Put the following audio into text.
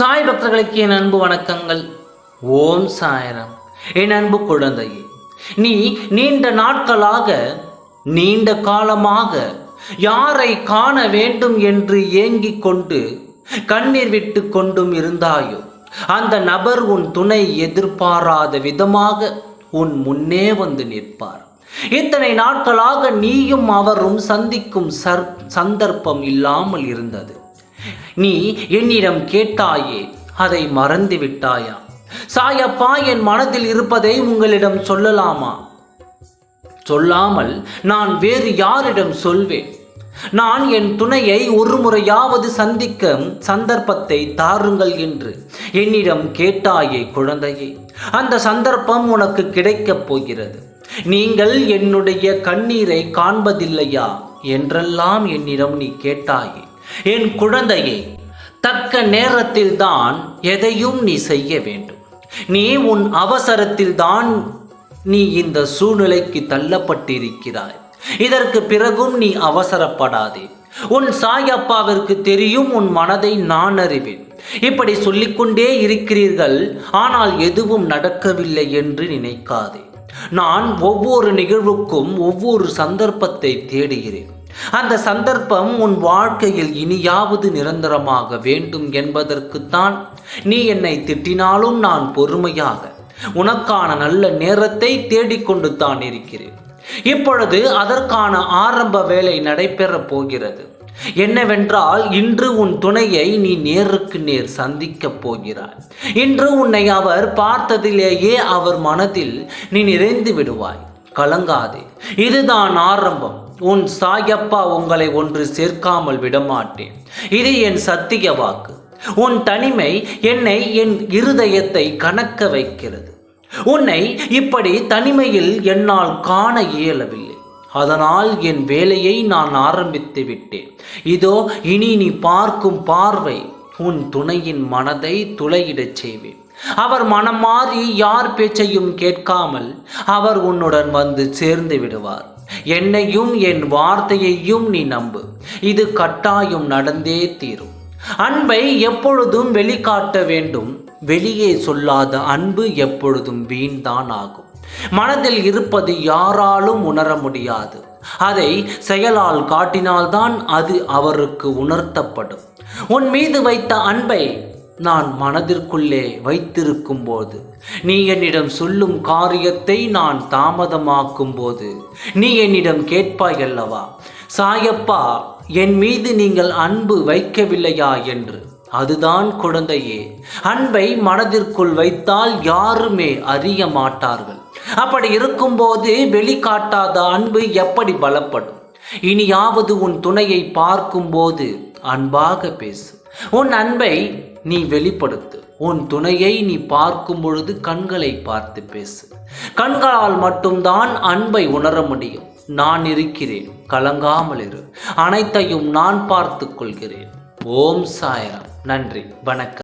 சாய் பக்தர்களுக்கு என் அன்பு வணக்கங்கள். ஓம் சாயரம். என் அன்பு குழந்தையே நீ நீண்ட நாட்களாக நீண்ட காலமாக யாரை காண வேண்டும் என்று ஏங்கிக் கொண்டு கண்ணீர் விட்டு கொண்டும் இருந்தாயோ அந்த நபர் உன் துணை எதிர்பாராத விதமாக உன் முன்னே வந்து நிற்பார். இத்தனை நாட்களாக நீயும் அவரும் சந்திக்கும் சர் சந்தர்ப்பம் இல்லாமல் இருந்தது. நீ என்னிடம் கேட்டாயே அதை மறந்து விட்டாயா? சாயப்பா என் மனதில் இருப்பதை உங்களிடம் சொல்லலாமா? சொல்லாமல் நான் வேறு யாரிடம் சொல்வேன். நான் என் துணையை ஒரு முறையாவது சந்திக்க சந்தர்ப்பத்தை தாருங்கள் என்று என்னிடம் கேட்டாயே குழந்தையே. அந்த சந்தர்ப்பம் உனக்கு கிடைக்கப் போகிறது. நீங்கள் என்னுடைய கண்ணீரை காண்பதில்லையா? என்றெல்லாம் என்னிடம் நீ கேட்டாயே. என் குழந்தையே தக்க நேரத்தில் தான் எதையும் நீ செய்ய வேண்டும். நீ உன் அவசரத்தில் தான் நீ இந்த சூழ்நிலைக்கு தள்ளப்பட்டிருக்கிறாய். இதற்கு பிறகும் நீ அவசரப்படாதே. உன் சாயப்பாவிற்கு தெரியும் உன் மனதை நான் அறிவேன். இப்படி சொல்லிக்கொண்டே இருக்கிறீர்கள் ஆனால் எதுவும் நடக்கவில்லை என்று நினைக்காதே. நான் ஒவ்வொரு நிகழ்வுக்கும் ஒவ்வொரு சந்தர்ப்பத்தை தேடுகிறேன். அந்த சந்தர்ப்பம் உன் வாழ்க்கையில் இனியாவது நிரந்தரமாக வேண்டும் என்பதற்குத்தான் நீ என்னை திட்டினாலும் நான் பொறுமையாக உனக்கான நல்ல நேரத்தை தேடிக்கொண்டு தான் இருக்கிறேன். இப்பொழுது அதற்கான ஆரம்ப வேலை நடைபெறப் போகிறது. என்னவென்றால் இன்று உன் துணையை நீ நேருக்கு நேர் சந்திக்கப் போகிறாய். இன்று உன்னை அவர் பார்த்ததிலேயே அவர் மனதில் நீ நிறைந்து விடுவாய். கலங்காதே. இதுதான் ஆரம்பம். உன் சாயப்பா உங்களை ஒன்று சேர்க்காமல் விடமாட்டேன். இது என் சத்திய வாக்கு. உன் தனிமை என்னை என் இருதயத்தை கணக்க வைக்கிறது. உன்னை இப்படி தனிமையில் என்னால் காண இயலவில்லை. அதனால் என் வேலையை நான் ஆரம்பித்து விட்டேன். இதோ இனி நீ பார்க்கும் பார்வை உன் துணையின் மனதை துளையிடச் செய்வேன். அவர் மனம் மாறி யார் பேச்சையும் கேட்காமல் அவர் உன்னுடன் வந்து சேர்ந்து விடுவார். என்னையும் என் வார்த்தையையும் நீ நம்பு. இது கட்டாயம் நடந்தே தீரும். அன்பை எப்பொழுதும் வெளிக்காட்ட வேண்டும். வெளியே சொல்லாத அன்பு எப்பொழுதும் வீண்தான் ஆகும் மனதில் இருப்பது யாராலும் உணர முடியாது. அதை செயலால் காட்டினால்தான் அது அவருக்கு உணர்த்தப்படும். உன் மீது வைத்த அன்பை நான் மனதிற்குள்ளே வைத்திருக்கும் போது நீ என்னிடம் சொல்லும் காரியத்தை நான் தாமதமாக்கும் போது நீ என்னிடம் கேட்பாய் அல்லவா? சாயப்பா என் மீது நீங்கள் அன்பு வைக்கவில்லையா என்று? அதுதான் குழந்தையே அன்பை மனதிற்குள் வைத்தால் யாருமே அறிய மாட்டார்கள். அப்படி இருக்கும்போது வெளிக்காட்டாத அன்பு எப்படி பலப்படும்? இனியாவது உன் துணையை பார்க்கும்போது அன்பாக பேசு. உன் அன்பை நீ வெளிப்படுத்து. உன் துணையை நீ பார்க்கும் பொழுது கண்களை பார்த்து பேசு. கண்களால் மட்டும்தான் அன்பை உணர முடியும். நான் இருக்கிறேன் கலங்காமல் இரு. அனைத்தையும் நான் பார்த்து கொள்கிறேன். ஓம் சாயரம் நன்றி. வணக்கம்.